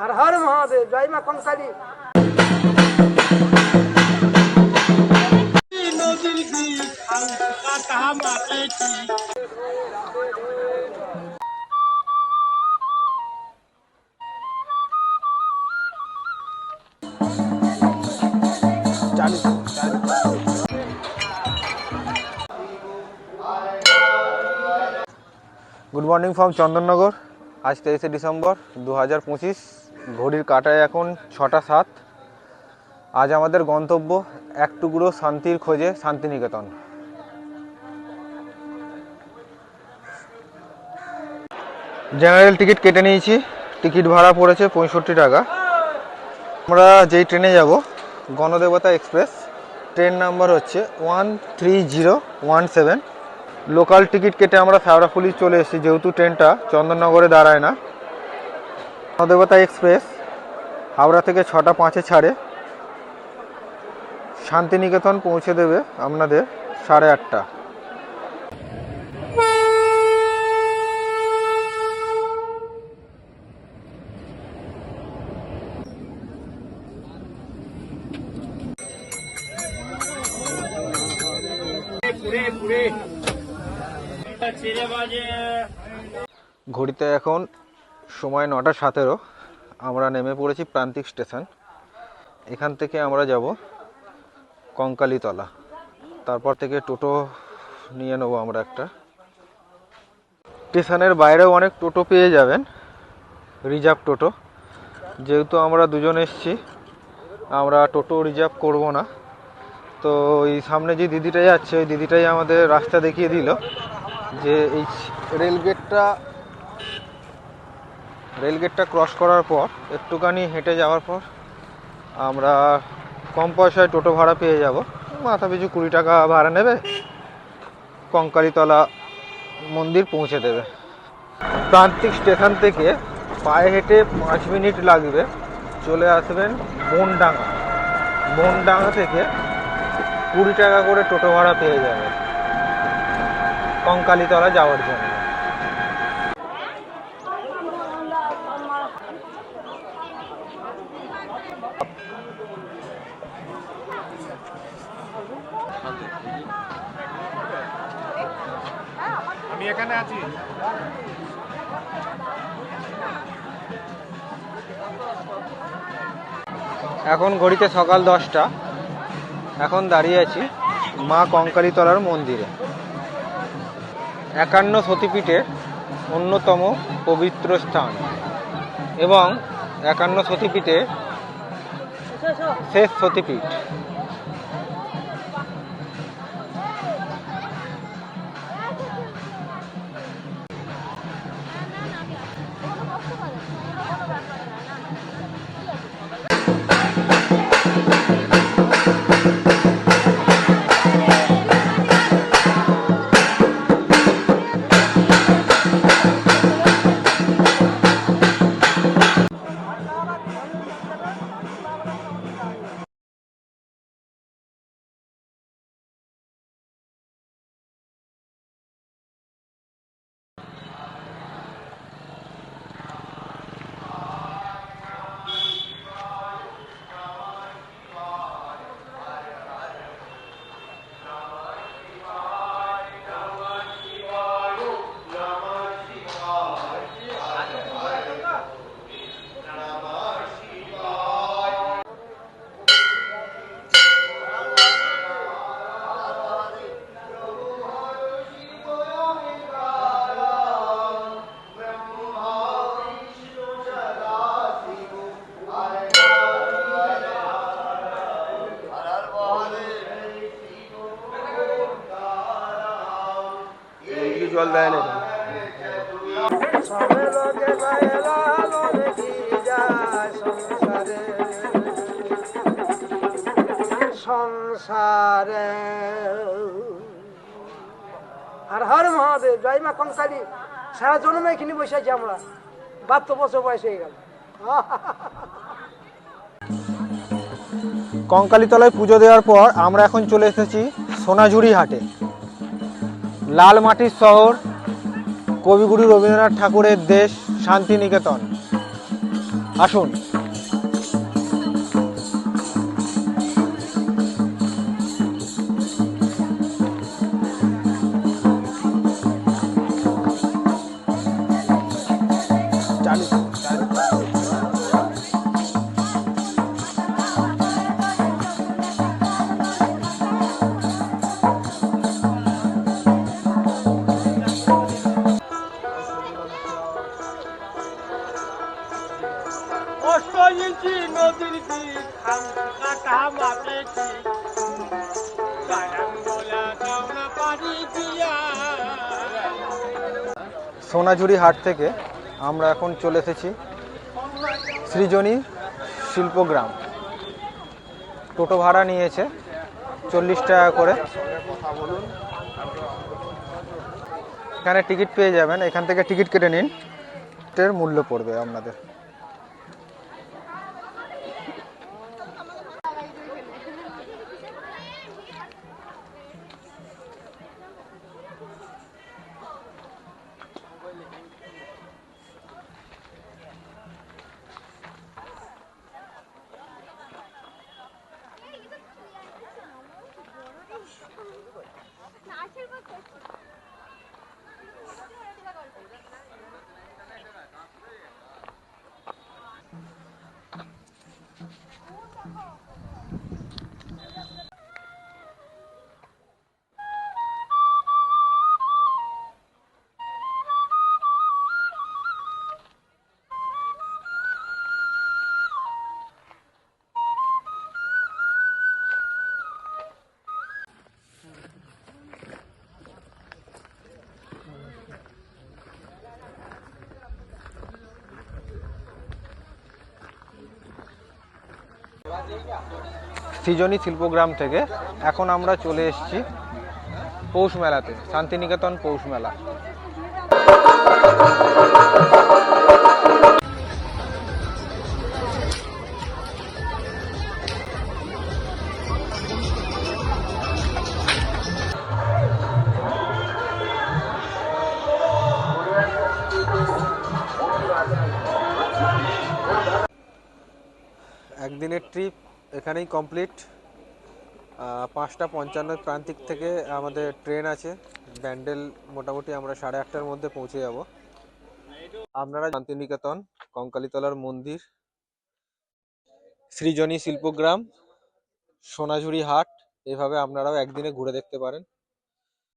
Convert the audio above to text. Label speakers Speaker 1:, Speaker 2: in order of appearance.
Speaker 1: হর হর মহাদেব, জয় মা
Speaker 2: বীজ
Speaker 3: গুড মর্নিং ফ্রম চন্দননগর আজ তেইশে ডিসেম্বর দু হাজার পঁচিশ। ঘড়ির কাটায় এখন ছটা সাত। আজ আমাদের গন্তব্য এক টুকরো শান্তির খোঁজে শান্তিনিকেতন। জেনারেল টিকিট কেটে নিয়েছি। টিকিট ভাড়া পড়েছে পঁয়ষট্টি টাকা। আমরা যেই ট্রেনে যাব, গণদেবতা এক্সপ্রেস, ট্রেন নাম্বার হচ্ছে one three zero one seven. Local ticket কেটে আমরা ফেওড়াফুলি চলে এসেছি, যেহেতু ট্রেনটা চন্দননগরে দাঁড়ায় না। গণদেবতা এক্সপ্রেস, হাওড়া থেকে ছটা পাঁচে ছাড়ে। শান্তিনিকেতন পৌঁছে দেবে আপনাদের সাড়ে আটটা। ঘড়িতে এখন সময় নটা সতেরো। আমরা নেমে পড়েছি প্রান্তিক স্টেশন। এখান থেকে আমরা যাব কঙ্কালীতলা। তারপর থেকে টোটো নিয়ে নেব আমরা একটা। স্টেশনের বাইরেও অনেক টোটো পেয়ে যাবেন, রিজার্ভ টোটো। যেহেতু আমরা দুজন এসছি, আমরা টোটো রিজার্ভ করব না। তো এই সামনে যে দিদিটা যাচ্ছে, ওই দিদিটাই আমাদের রাস্তা দেখিয়ে দিল যে এই রেলগেটটা রেলগেটটা ক্রস করার পর, একটুখানি হেঁটে যাওয়ার পর, আমরা কম পয়সায় টোটো ভাড়া পেয়ে যাব। মাথা পিছু কুড়ি টাকা ভাড়া নেবে, কঙ্কালীতলা মন্দির পৌঁছে দেবে। প্রান্তিক স্টেশন থেকে পায়ে হেঁটে পাঁচ মিনিট লাগবে, চলে আসবেন বনডাঙ্গা। বনডাঙ্গা থেকে কুড়ি টাকা করে টোটো ভাড়া পেয়ে যাবে, কঙ্কালীতলা যাওয়ার জন্য
Speaker 2: আমি এখানে আছি
Speaker 3: এখন ঘড়িতে সকাল দশটা। এখন দাঁড়িয়ে আছি মা কঙ্কালীতলার মন্দিরে। একান্ন সতীপীঠের অন্যতম পবিত্র স্থান এবং একান্ন সতীপীঠে শেষ সতীপীঠ। জল দেয় না।
Speaker 1: সংসারে সংসারে হর হর মহাদেব জয় মা কঙ্কালী সারা জন্মে এখানে বসে আছি আমরা। বাহাত্তর বছর বয়স হয়ে গেল।
Speaker 3: কঙ্কালীতলায় পুজো দেওয়ার পর আমরা এখন চলে এসেছি সোনাঝুরি হাটে। লাল মাটির শহর কবিগুরু রবীন্দ্রনাথ ঠাকুরের দেশ শান্তিনিকেতন। আসুন। সোনাঝুরি হাট থেকে আমরা এখন চলে এসেছি সৃজনী শিল্পগ্রাম। টোটো ভাড়া নিয়েছে চল্লিশ টাকা করে। এখানে টিকিট পেয়ে যাবেন, এখান থেকে টিকিট কেটে নিন। টের মূল্য পড়বে আপনাদের। সৃজনী শিল্পগ্রাম থেকে। এখন আমরা চলে এসেছি পৌষ মেলাতে শান্তিনিকেতন পৌষ মেলা। একদিনের ট্রিপ এখানেই কমপ্লিট পাঁচটা পঞ্চান্ন প্রান্তিক থেকে আমাদের ট্রেন আছে। ব্যান্ডেল মোটামুটি আমরা সাড়ে আটটার মধ্যে পৌঁছে যাব। আপনারা শান্তিনিকেতন, কঙ্কালীতলার মন্দির, সৃজনী শিল্পগ্রাম, সোনাঝুরি হাট, এভাবে আপনারাও একদিনে ঘুরে দেখতে পারেন।